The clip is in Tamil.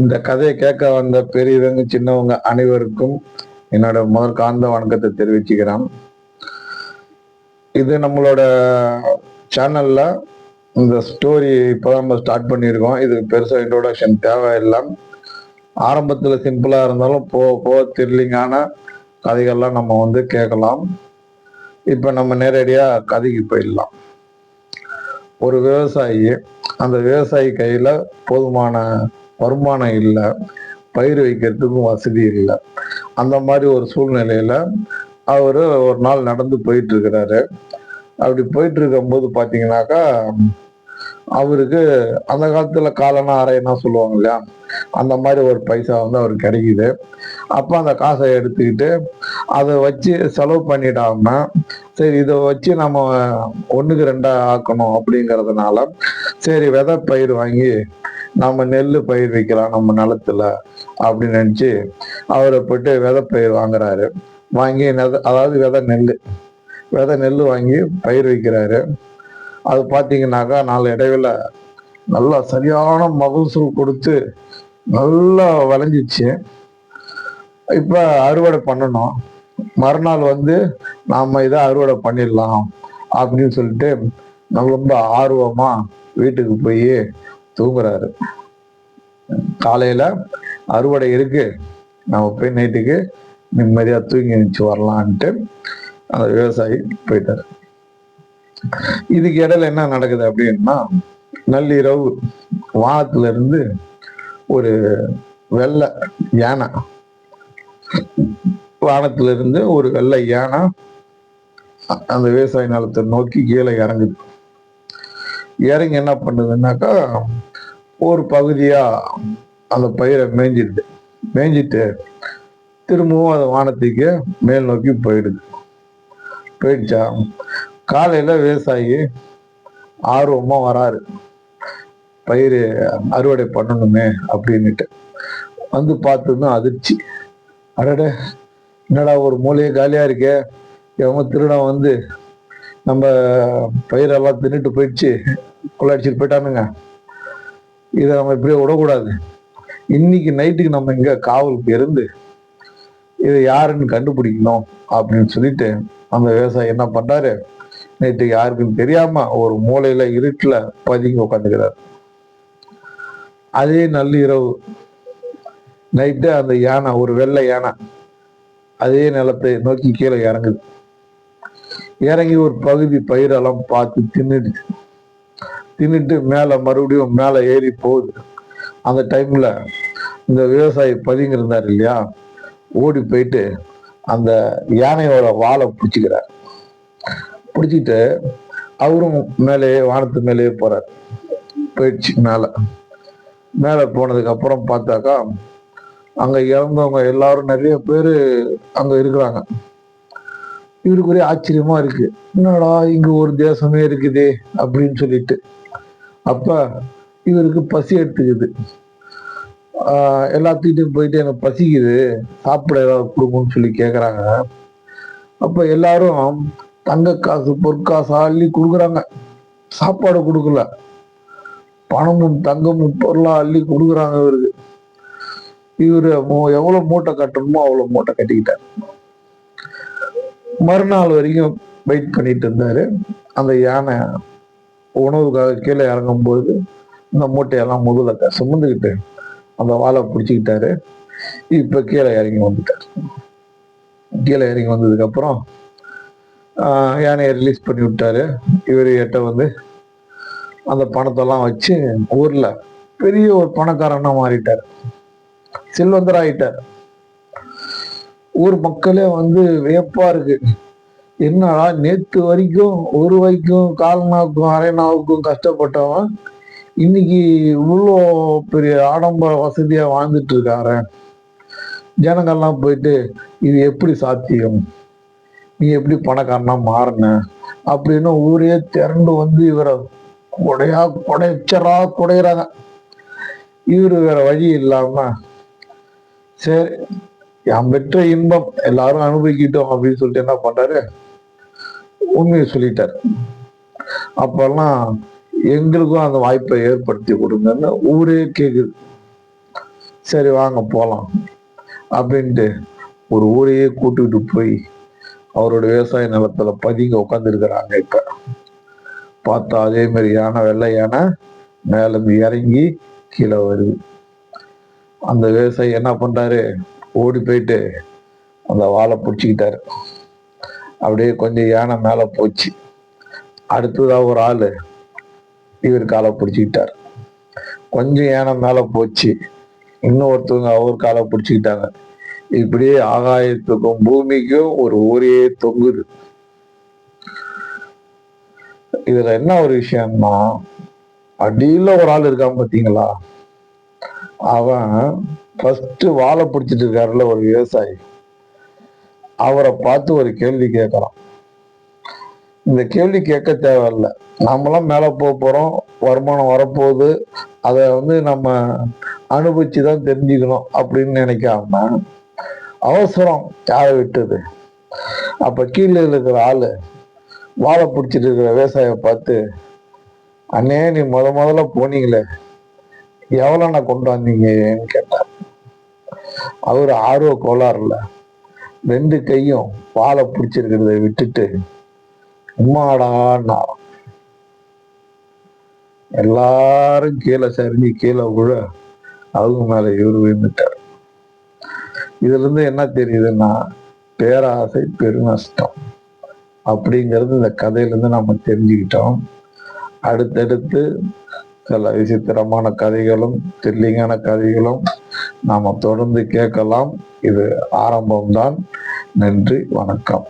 இந்த கதையை கேட்க வந்த பெரியவங்க சின்னவங்க அனைவருக்கும் என்னோட முதல் காந்த வணக்கத்தை தெரிவிச்சுக்கிறேன். இது நம்மளோட சேனல்ல இந்த ஸ்டோரி இப்போதான் நம்ம ஸ்டார்ட் பண்ணியிருக்கோம். இதுக்கு பெருசாக இன்ட்ரோடக்ஷன் தேவையில்லை. ஆரம்பத்தில் சிம்பிளாக இருந்தாலும் போக போக த்ரில்லிங்கான கதைகள்லாம் நம்ம வந்து கேட்கலாம். இப்போ நம்ம நேரடியாக கதைக்கு போயிடலாம். ஒரு விவசாயி அந்த விவசாயி கையில் போதுமான வருமானம் இல்லை பயிர் வைக்கிறதுக்கும் வசதி இல்லை. அந்த மாதிரி ஒரு சூழ்நிலையில அவர் ஒரு நாள் நடந்து போயிட்டு இருக்கிறாரு. அப்படி போயிட்டு இருக்கும்போது பார்த்தீங்கன்னாக்கா அவருக்கு அந்த காலத்துல காலனா அரையனா சொல்லுவாங்க இல்லையா? அந்த மாதிரி ஒரு பைசா வந்து அவருக்கு கிடைக்குது. அப்போ அந்த காசை எடுத்துக்கிட்டு அதை வச்சு செலவு பண்ணிடாம சரி இதை வச்சு நம்ம ஒண்ணுக்கு ரெண்டா ஆக்கணும் அப்படிங்கிறதுனால சரி விதை பயிர் வாங்கி நம்ம நெல் பயிர் வைக்கலாம் நம்ம நிலத்துல அப்படின்னு நினைச்சு அவரை போயிட்டு விதை பயிர் வாங்குறாரு. வாங்கி நெத- அதாவது விதை நெல் விதை நெல் வாங்கி பயிர் வைக்கிறாரு. அது பார்த்தீங்கன்னாக்கா நாலு இடையில நல்லா சரியான மகசூல் கொடுத்து நல்லா விளைஞ்சிச்சு இப்போ அறுவடை பண்ணணும். மறுநாள் வந்து நாம இதை அறுவடை பண்ணிடலாம் அப்படின்னு சொல்லிட்டு ரொம்ப ஆர்வமாக வீட்டுக்கு போய் தூங்குறாரு. காலையில் அறுவடை இருக்குது நம்ம போய் நைட்டுக்கு நிம்மதியாக தூங்கி நினச்சி வரலான்ட்டு அந்த விவசாயி போயிட்டார். இதுக்கு இடையில என்ன நடக்குது அப்படின்னா நள்ளிரவு வானத்துல இருந்து ஒரு வெள்ளை யானை வானத்துல இருந்து ஒரு வெள்ளை யானை அந்த விவசாய நிலத்தை நோக்கி கீழே இறங்குது. இறங்கி என்ன பண்ணுதுன்னாக்கா ஒரு பகுதியா அந்த பயிரை மேய்ஞ்சிடுது மேய்ஞ்சிட்டு திரும்பவும் அது வானத்துக்கு மேல் நோக்கி போயிடுது. போயிடுச்சா? காலையில விவசாயி ஆர்வமாக வராரு. பயிர் அறுவடை பண்ணணுமே அப்படின்னுட்டு. வந்து பார்த்ததும் அதிர்ச்சி. அடட என்னடா ஒரு மூலையே காலியாக இருக்கே. எவன் திருடம் வந்து நம்ம பயிரெல்லாம் தின்னுட்டு போயிடுச்சு. கொள்ளாடிச்சிட்டு போயிட்டானுங்க. இதை நம்ம இப்படியே விடக்கூடாது. இன்னைக்கு நைட்டுக்கு நம்ம இங்கே காவலுக்கு இருந்து இதை யாருன்னு கண்டுபிடிக்கணும் அப்படின்னு சொல்லிட்டு அந்த விவசாயி என்ன பண்ணுறாரு நேற்று யாருக்கும் தெரியாம ஒரு மூலையில இருட்டுல பதுங்கி உட்காந்துக்கிறார் அதே நள்ளிரவு நைட்டு அந்த யானை ஒரு வெள்ளை யானை அதே நிலத்தை நோக்கி கீழே இறங்குது. இறங்கி ஒரு பகுதி பயிரெல்லாம் பார்த்து தின்னுடுச்சு தின்னுட்டு மேல மறுபடியும் மேல ஏறி போகுது. அந்த டைம்ல இந்த விவசாயி பதுங்கியிருந்தார் இல்லையா? ஓடி போயிட்டு அந்த யானையோட வாழை பிடிச்சிக்கிறார். பிடிச்சிட்டு அவரும் மேலேயே வானத்து மேலேயே போறார். போயிடுச்சு மேல. மேலே போனதுக்கு அப்புறம் பார்த்தாக்கா அங்கே இறந்தவங்க எல்லாரும் நிறைய பேரு அங்கே இருக்கிறாங்க. இவருக்கு ஒரே ஆச்சரியமா இருக்கு. என்னடா இங்க ஒரு தேசமே இருக்குதே அப்படின்னு சொல்லிட்டு. அப்ப இவருக்கு பசி எடுத்துக்குது. ஆஹ் எல்லாத்துக்கிட்டையும் போயிட்டு எனக்கு பசிக்குது. சாப்பிட ஏதாவது கொடுக்கும்னு சொல்லி கேட்குறாங்க அப்போ எல்லாரும் தங்க காசு பொற்காசு அள்ளி கொடுக்குறாங்க. சாப்பாடு கொடுக்கல. பணமும் தங்கமும் பொருளா அள்ளி கொடுக்குறாங்க இவருக்கு. இவரு எவ்வளோ எவ்வளவு மூட்டை கட்டணுமோ அவ்வளவு மூட்டை கட்டிக்கிட்டார். மறுநாள் வரைக்கும் வெயிட் பண்ணிட்டு இருந்தாரு. அந்த யானை உணவுக்காக கீழே இறங்கும்போது இந்த மூட்டையெல்லாம் முதுல சுமந்துக்கிட்டு அந்த வாழை பிடிச்சிக்கிட்டாரு. இப்ப கீழே இறங்கி வந்துட்டார். கீழே இறங்கி வந்ததுக்கு அப்புறம் யானையை ரிலீஸ் பண்ணி விட்டாரு. இவர் எட்ட வந்து அந்த பணத்தெல்லாம் வச்சு ஊரில் பெரிய ஒரு பணக்காரனாக மாறிட்டார். செல்வந்தர் ஆயிட்டார் ஊர் மக்களே வந்து வியப்பா இருக்கு. என்னடா நேத்து வரைக்கும் ஒரு வரைக்கும் கால்நாவுக்கும் அரைநாவுக்கும் கஷ்டப்பட்டவன் இன்னைக்கு இவ்வளோ பெரிய ஆடம்பர வசதியாக வாழ்ந்துட்டு இருக்காரு. ஜனங்கள்லாம் போயிட்டு இது எப்படி சாத்தியம்? நீ எப்படி பணக்காரனா மாறின? அப்படின்னு ஊரே திரண்டு வந்து இவரை கொடையா கொடைச்சரா குடையிறாங்க. இவர் வேற வழி இல்லாம சரி என் பெற்ற இன்பம் எல்லாரும் அனுபவிக்கிட்டோம் அப்படின்னு சொல்லிட்டு என்ன பண்றாரு? உண்மையை சொல்லிட்டார். அப்பெல்லாம் எங்களுக்கும் அந்த வாய்ப்பை ஏற்படுத்தி கொடுங்கன்னு ஊரே கேக்குது. சரி வாங்க போலாம் அப்படின்ட்டு ஒரு ஊரையே கூட்டிகிட்டு போய் அவரோட விவசாய நிலத்துல பதுங்கி உட்காந்துருக்கிறாங்க இப்ப. பார்த்தா அதே மாதிரி யானை வெள்ளை யானை மேலும் இறங்கி கீழே வருது. அந்த விவசாயி என்ன பண்றாரு? ஓடி போயிட்டு அந்த வாழை பிடிச்சிக்கிட்டாரு. அப்படியே கொஞ்சம் யானை மேல போச்சு. அடுத்ததா ஒரு ஆளு இவர் காலை பிடிச்சிக்கிட்டார். கொஞ்சம் யானை மேல போச்சு. இன்னொருத்தவங்க அவர் காலை பிடிச்சிக்கிட்டாங்க. இப்படியே ஆகாயத்துக்கும் பூமிக்கும் ஒரு ஊரே தொங்குது. இதுல என்ன ஒரு விஷயம்னா அடியில ஒரு ஆள் இருக்கான் பாத்தீங்களா? அவன் ஃபர்ஸ்ட் வாழை பிடிச்சிட்டு இருக்காருல ஒரு விவசாயி. அவரை பார்த்து ஒரு கேள்வி கேட்கறான். இந்த கேள்வி கேட்க தேவையில்ல. நம்மளாம் மேல போக போறோம் வருமானம் வரப்போகுது. அதை வந்து நம்ம அனுபவிச்சு தான் தெரிஞ்சுக்கணும் அப்படின்னு நினைக்காம அவசரம் யாரை விட்டது? அப்ப கீழே இருக்கிற ஆளு வாழை பிடிச்சிட்டு இருக்கிற விவசாய பார்த்து அண்ணே நீ முத முதல்ல போனீங்களே எவ்வளோண்ணா கொண்டு வந்தீங்கன்னு கேட்டார். அவர் ஆர்வ கோளாறுல ரெண்டு கையும் வாழை பிடிச்சிருக்கிறத விட்டுட்டு உம்மாடான்னா எல்லாரும் கீழே சரிஞ்சு கீழே விழ அவங்க மேல இவர் விழுந்துட்டார். இதுல இருந்து என்ன தெரியுதுன்னா பேராசை பெருநஷ்டம். அப்படிங்கிறது இந்த கதையிலேருந்து நம்ம தெரிஞ்சுக்கிட்டோம். அடுத்தடுத்து சில விசித்திரமான கதைகளும் த்ரில்லிங்கான கதைகளும் நாம் தொடர்ந்து கேட்கலாம். இது ஆரம்பம்தான். நன்றி வணக்கம்.